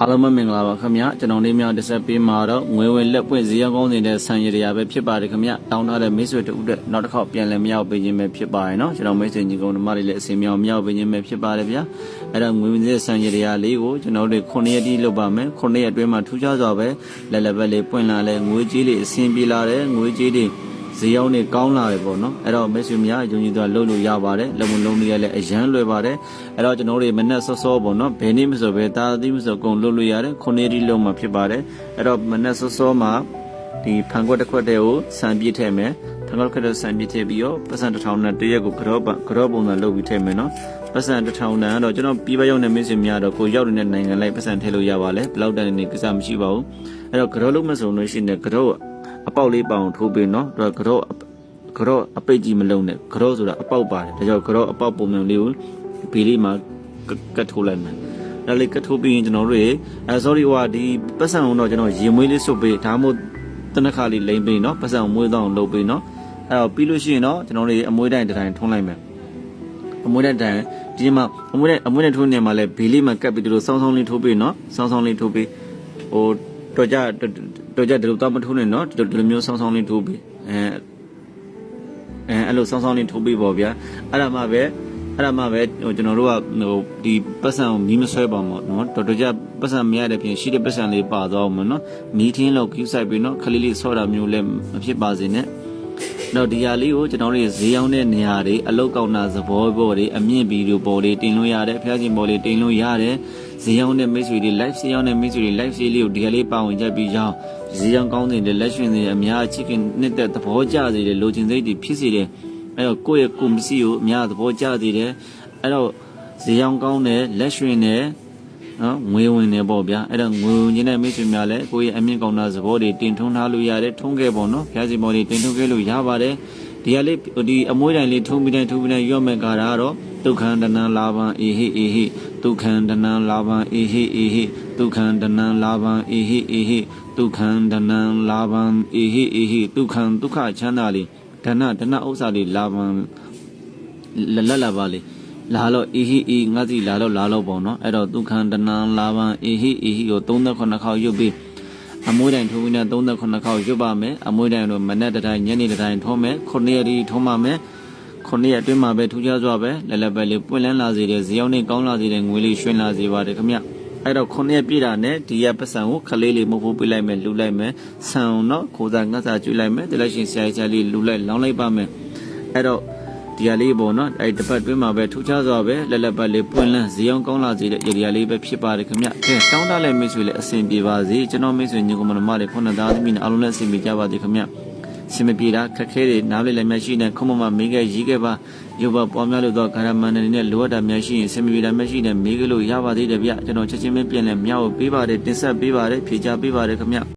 အားလုံးပဲမင်္ဂလာပါခင်ဗျာကျွန်တော်နေမြောက်တစ်ဆက်ပေးမှာတော့ငွေဝင်လက်ပွင့်ဈေးရောင်းကောင်းနေတဲ့ဆန်ရည်တရားပဲဖြစ်ပါတယ်ခင်ဗျာတောင်းထားတဲ့မိတ်ဆွေတို့အတွက်နောက်တစ်ခေါက်ပြန်လည်မရောက်ပေးခြင်းပဲဖြစ်ပါရဲ့เนาะကျွန်တော်မိတ်ဆွေညီကောင်တို့မတွေလည်းအစီအမြောင်မရောက်ပေးခြင်းပဲဖြစ်ပါတယ်ဗျာအဲ့တော့ငွေဝင်ဈေးဆန်ရည်တရားလေးကိုကျွန်တော်တို့9ရက်တိလုပ်ပါမယ်9ရက်အတွင်းမှာထူးခြားစွာပဲလက်လက်ပဲလေးပွင့်လာလဲငွေကြီးလေးအဆင်ပြေလာတယ်ငွေကြီးတွေ ဈေးရောက်နေကောင်းလာတယ်ပေါ့နော်အဲ့တော့မိတ်ဆွေများယုံကြည်သွားလုပ်လို့ရပါတယ်လုံမလုံးလေးရလည်းအရန်လွယ်ပါတယ်အဲ့တော့ကျွန်တော်တို့မနဲ့စောစောပေါ့နော်ဘယ်နည်းမဆိုပဲတာသီးမဆိုကုန်လုပ်လို့ရတယ်ခုနှစ်ဒီလုံးမှာဖြစ်ပါတယ်အဲ့တော့မနဲ့စောစောမှာဒီဖန်ခွက်တစ်ခွက်တည်းကိုစံပြည့်ထည့်မယ်ဖန်ခွက်တစ်ခွက်တည်းစံပြည့်ထည့်ပြီးတော့ပတ်စံတစ်ထောင်နဲ့တရက်ကိုကြောပကြောပုံစံလုပ်ပြီးထည့်မယ်နော်ပတ်စံတစ်ထောင်တန်ကတော့ကျွန်တော်ပြီးပရောက်တဲ့မိတ်ဆွေများတော့ကိုရောက်နေတဲ့နိုင်ငံလိုက်ပတ်စံထည့်လို့ရပါလေဘယ်လောက်တန်နေကိစ္စမရှိပါဘူးအဲ့တော့ကြောလုံးမစုံလို့ရှိရင်ကြော အပေါက်လေးပေါအောင်ထိုးပေးနော်တော့ကြောကြောအပိတ်ကြီးမလုံးနဲ့ကြောဆိုတာအပေါက်ပါတယ်ဒါကြောင့်ကြောအပေါက်ပုံစံလေးကိုဘီလေးမှာကတ်ထိုးလိုက်မယ်ဒါလေးကတ်ထိုးပြီးရင်ကျွန်တော်တို့ရေအဲ sorry ဟိုဟာဒီပတ်စံအောင်တော့ကျွန်တော်ရေမွေးလေးစွပ်ပေးဒါမှမဟုတ်တနခါလေးလိမ့်ပေးနော်ပတ်စံမွေးတော့လုပ်ပေးနော်အဲ့တော့ပြီးလို့ရှိရင်တော့ကျွန်တော်တို့အမွေးတိုင်းတစ်တိုင်းထုံးလိုက်မယ်အမွေးတိုင်းတိုင်းဒီမှာအမွေးတိုင်းအမွေးတိုင်းထိုးနေမှာလဲဘီလေးမှာကတ်ပြီးဒီလိုစောင်းစောင်းလေးထိုးပေးနော်စောင်းစောင်းလေးထိုးပေးဟို တော်ကြတော်ကြဒီလိုတော့မထိုးနဲ့နော်ဒီလိုမျိုးစောင်းစောင်းလေးထိုးပေးအဲအဲအဲ့လိုစောင်းစောင်းလေးထိုးပေးပေါ့ဗျာအဲ့ဒါမှပဲအဲ့ဒါမှပဲဟိုကျွန်တော်တို့ကဟိုဒီပတ်စံကိုမီးမဆွဲပါဘူးနော်တော်တော်ကြပတ်စံမရတဲ့ပြင်ရှိတဲ့ပတ်စံလေးပါသွားအောင်မနော်မီးထင်းလောက်ကျူးဆိုင်ပြီးနော်ခလေးလေးဆော့တာမျိုးလည်းမဖြစ်ပါစေနဲ့တော့ဒီဟာလေးကိုကျွန်တော်တို့ဈေးရောက်တဲ့နေရာတွေအလုတ်ကောက်တာသဘောပေါ်တွေအမြင့်ဗီဒီယိုပေါ်တွေတင်လို့ရတယ်ဖျားရှင်ပေါ်တွေတင်လို့ရတယ် ဈေးရောက်တဲ့မိတ်ဆွေတွေ live ဈေးရောက်တဲ့မိတ်ဆွေတွေ live ဈေးလေးကိုဒီဟာလေးပါဝင်ကြပြီးကြောင်းဈေးရောက်ကောင်းတဲ့လက်ရှင်တွေအများချစ်ခင်နှစ်သက်သဘောကျစေတဲ့လိုချင်စိတ်တွေဖြစ်စေတဲ့အဲ့တော့ကိုယ့်ရဲ့ကိုယ်မစီကိုအများသဘောကျစေတယ်အဲ့တော့ဈေးရောက်ကောင်းတဲ့လက်ရှင်တွေနော်ငွေဝင်နေပေါ့ဗျာအဲ့တော့ငွေဝင်ခြင်းတဲ့မိတ်ဆွေများလည်းကိုယ့်ရဲ့အမြင့်ကောင်းတာသဘောတွေတင်ထုံးထားလို့ရတယ်ထုံးခဲ့ပေါ့နော်ဖျားစီမော်တွေတင်ထုံးခဲ့လို့ရပါတယ်ဒီကလေးဒီအမွှေးတိုင်လေးထုံးပြီးတိုင်းထုံးပြီးတိုင်းရော့မဲ့ကာတာကတော့ ဒုက္ခန္တနံလာဘံအေဟိအေဟိဒုက္ခန္တနံလာဘံအေဟိအေဟိဒုက္ခန္တနံလာဘံအေဟိအေဟိဒုက္ခန္တနံလာဘံအေဟိအေဟိဒုက္ခံဒုက္ခချမ်းသာလေးဒဏဒဏဥစ္စာလေးလာဘံလလလာပါလေးလာတော့အေဟိအေငါစီလာတော့လာတော့ပေါ့နော်အဲ့တော့ဒုက္ခန္တနံလာဘံအေဟိအေဟိကို39ခေါက်ရုပ်ပြီးအမွှေးတိုင်ထိုးပြီးနဲ့39ခေါက်ရွတ်ပါမယ်အမွှေးတိုင်တော့မနေ့တတိုင်းညနေတတိုင်းထုံးမယ်9ရက်ဒီထုံးပါမယ် 9ရက်အတွင်းမှာပဲထူးခြားစွာပဲလဲလဲပဲလေးပွင့်လန်းလာစေတဲ့ဇေယောင်းနဲ့ကောင်းလာစေတဲ့ငွေလေးရွှင်လာစေပါတယ်ခင်ဗျအဲ့တော့9ရက်ပြည့်တာနဲ့ဒီရက်ပတ်စံကိုခလေးလေးမဟုတ်ဘူးပေးလိုက်မယ်လူလိုက်မယ်ဆန်အောင်တော့ခိုးစားငတ်စားကျွေးလိုက်မယ်တလက်ရှင်ဆရာကြီးလေးလူလိုက်လောင်းလိုက်ပါမယ်အဲ့တော့ဒီဟာလေးပေါ့နော်အဲ့တပတ်တွင်းမှာပဲထူးခြားစွာပဲလက်လက်ပတ်လေးပွင့်လန်းဇေယောင်းကောင်းလာစေတဲ့ဧရိယာလေးပဲဖြစ်ပါတယ်ခင်ဗျကဲတောင်းတလည်းမိတ်ဆွေလည်းအဆင်ပြေပါစေကျွန်တော်မိတ်ဆွေညီကောင်မမတွေခုနှစ်သားသမီးနဲ့အားလုံးလည်းအဆင်ပြေကြပါစေခင်ဗျ စင်မပြေတာခက်ခဲတွေနားလေလည်းမရှိနဲ့ခုံမမမေးခဲ့ရေးခဲ့ပါရုပ်ပါပွားများလို့တော့ကာရမန်နေနဲ့လိုအပ်တာများရှိရင်စင်မပြေတာမရှိနဲ့မေးခဲ့လို့ရပါသေးတယ်ဗျကျွန်တော်ချက်ချင်းပဲပြန်လဲမြောက်ပေးပါတယ်တင်ဆက်ပေးပါတယ်ဖြေချပေးပါတယ်ခင်ဗျ